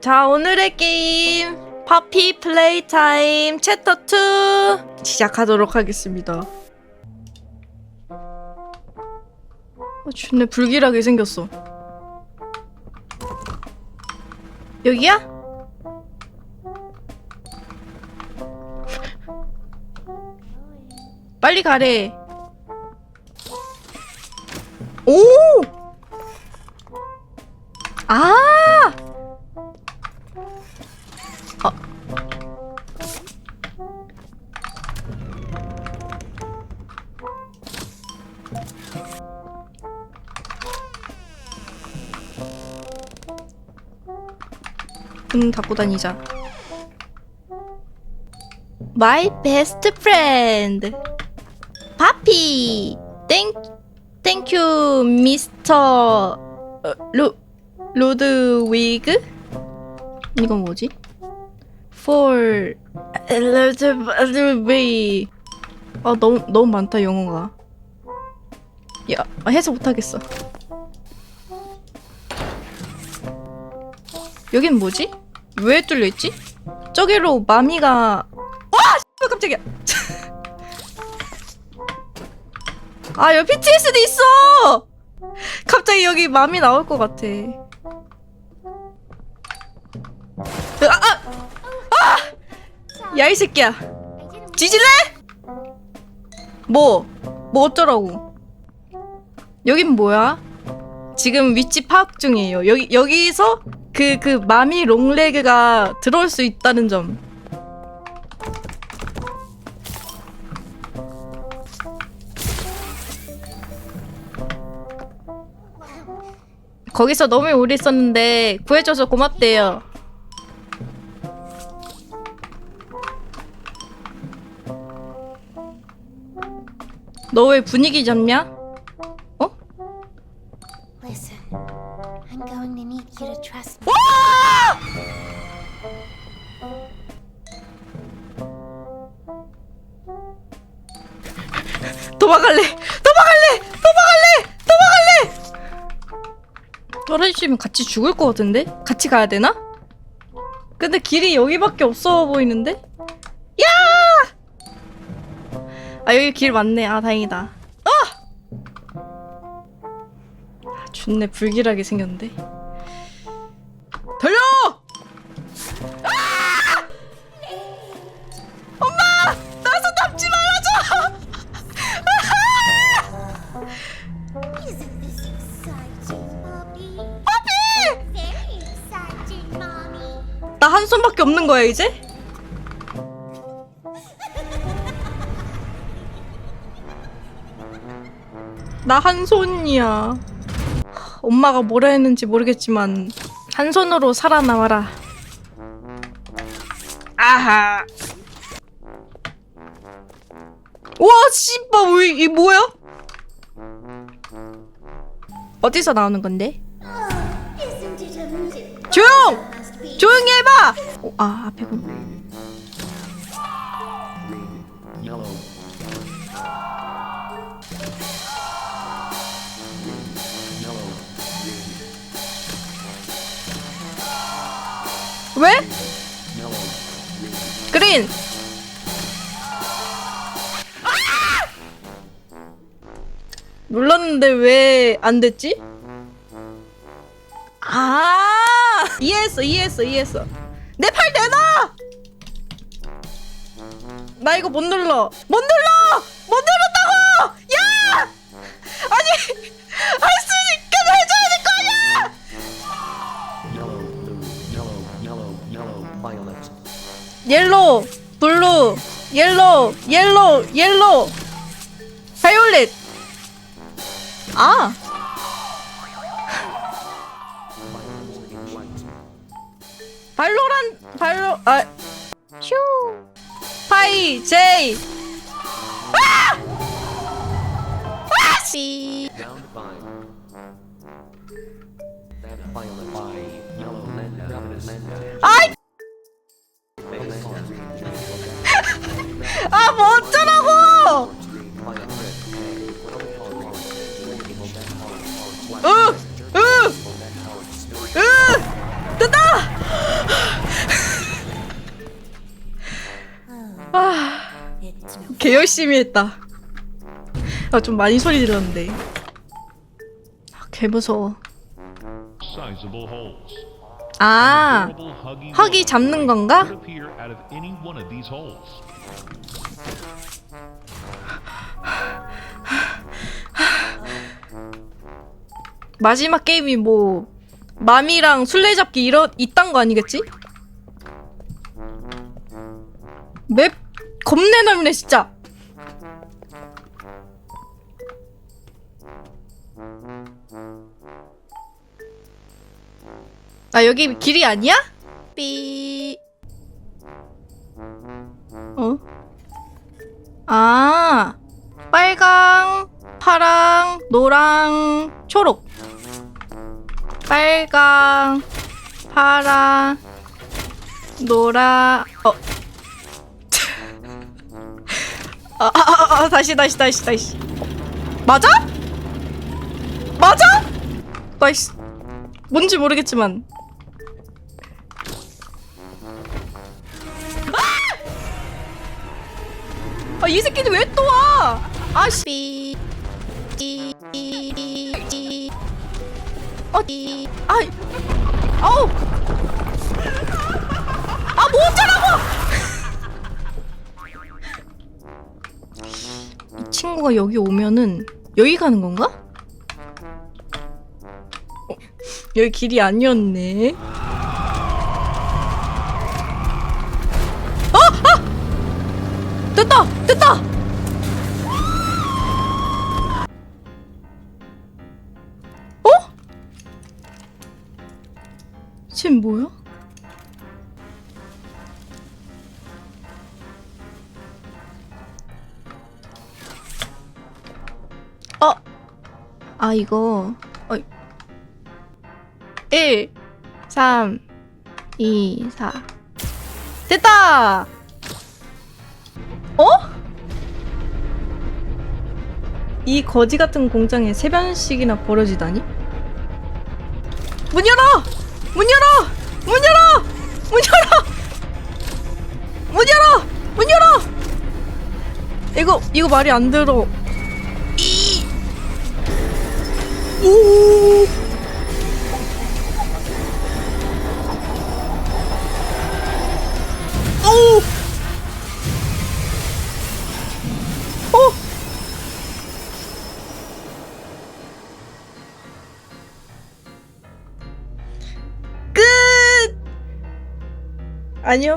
자, 오늘의 게임 파피 플레이 타임 챕터 2 시작하도록 하겠습니다. 어, 존내 불길하게 생겼어. 여기야? 빨리 가래. 오! 문 닫고 다니자. My best friend. 파피. 땡 땡큐 미스터 어, 로 로드위그? 이건 뭐지? For Elizabeth 아 너무 너무 많다 영어가. 야 아, 해석 못하겠어. 여긴 뭐지? 왜 뚫려있지? 저기로 마미가 와! 씨발, 깜짝이야 아 여기 PTSD 있어! 갑자기 여기 마미 나올 것 같아 아! 아! 아! 야이 새끼야 뒤질래? 뭐? 뭐 어쩌라고 여긴 뭐야? 지금 위치 파악 중이에요 여기, 여기서 그, 그, 마미 롱레그가 들어올 수 있다는 점. 거기서 너무 오래 있었는데 구해줘서 고맙대요. 너 왜 분위기 잡냐? 어? I'm going to need you to trust me. 도망갈래! 도망갈래! 도망갈래! 도망갈래! 떨어지면 같이 죽을 것 같은데? 같이 가야 되나? 근데 길이 여기밖에 없어 보이는데? 야! 아 여기 길 맞네. 아 다행이다. 존내 불길하게 생겼는데. 달려! 아! 엄마! 나서 잡지 말아줘! Isn't this exciting, Bobby? Bobby! Very exciting, Mommy. 나 한 손밖에 없는 거야 이제? 나 한 손이야. 엄마가 뭐라 했는지 모르겠지만 한 손으로 살아남아라. 아하. 와 씨발 왜 이 뭐야? 어디서 나오는 건데? Amusing? 조용! Be. 조용히 해봐. 어, 아 앞에군. 왜? 그린. 눌렀는데 왜 안 됐지? 아! 이해했어 이해했어 이해했어. 내 팔 내놔 나 이거 못 눌러. 못 눌러! 못 눌렀다고! 야! 아니 할 수 있게 해줘야 될 거 아니야 yellow, blue, yellow, yellow, yellow, violet, 옐로우 블루 옐로우 옐로우 옐로우 바이올렛 아 발로란 발로 아슈 파이 제이 아! 아! 씨 round by that violet by 아, 뭐 어쩌라고! 으! 으! 으! 됐다! 아, 개 열심히 했다. 아, 좀 많이 소리 들었는데. 아, 개 무서워. 아, 허기 잡는 건가? 마지막 게임이 뭐 맘이랑 술래잡기 이런 이딴 거 아니겠지? 맵 겁내 넓네 진짜. 아 여기 길이 아니야? 삐. 어? 아 빨강, 파랑, 노랑, 초록. 빨강, 파랑, 노라, 어. 아, 아, 아, 아, 다시, 다시, 다시, 다시. 맞아? 맞아? 나이스. 뭔지 모르겠지만. 아! 아, 이 새끼들 왜 또 와? 아 씨. 어디? 아이, 아우, 아, 뭐 어쩌라고? 이 친구가 여기 오면은 여기 가는 건가? 어, 여기 길이 아니었네. 아! 됐다, 됐다. 어? 쟤 뭐야? 어? 아 이거 어 1 3 2 4 됐다! 어? 이 거지 같은 공장에 세 번씩이나 벌어지다니? 문 열어! 문 열어! 문 열어! 문 열어! 문 열어! 문 열어! 이거 이거 말이 안 들어. 이. 오. 오. 끝. 아니요.